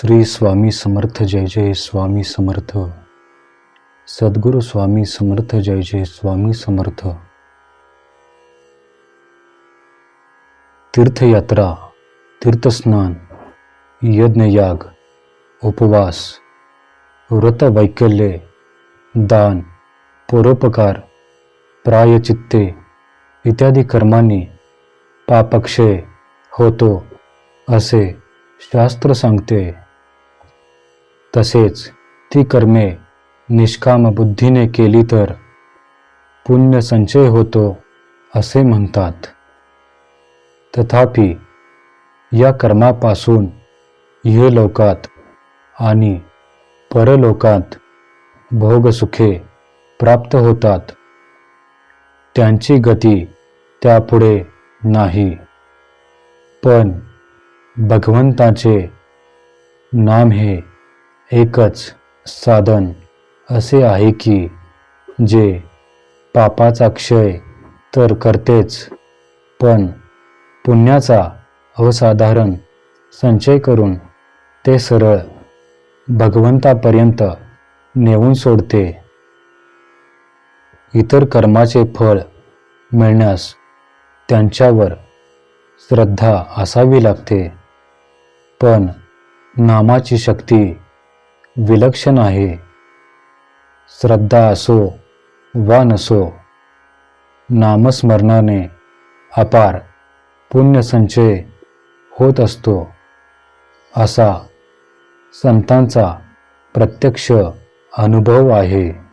श्री स्वामी समर्थ जय जय स्वामी समर्थ. सद्गुरु स्वामी समर्थ जय जय स्वामी समर्थ. तीर्थयात्रा तीर्थस्नान यज्ञयाग उपवास व्रत वैकल्य दान परोपकार प्रायचित्ते इत्यादी कर्मांनी पापक्षय होतो असे शास्त्र सांगते. तसेच ती कर्मे निष्काम बुद्धीने केली तर पुण्य संचय होतो असे म्हणतात. तथापि या कर्मापासून लोकात आणि परलोकात भोगसुखे प्राप्त होतात. त्यांची गती त्यापुढे नाही. पण भगवंताचे नाम हे एकच साधन असे आहे की जे पापाचा क्षय तर करतेच पण पुण्याचा असाधारण संचय करून ते सरळ भगवंतापर्यंत नेऊन सोडते. इतर कर्माचे फळ मिळण्यास त्यांच्यावर श्रद्धा असावी लागते पण नामाची शक्ती विलक्षण आहे. श्रद्धा असो वा नसो नामस्मरणाने अपार पुण्यसंचय होत असतो असा संतांचा प्रत्यक्ष अनुभव आहे.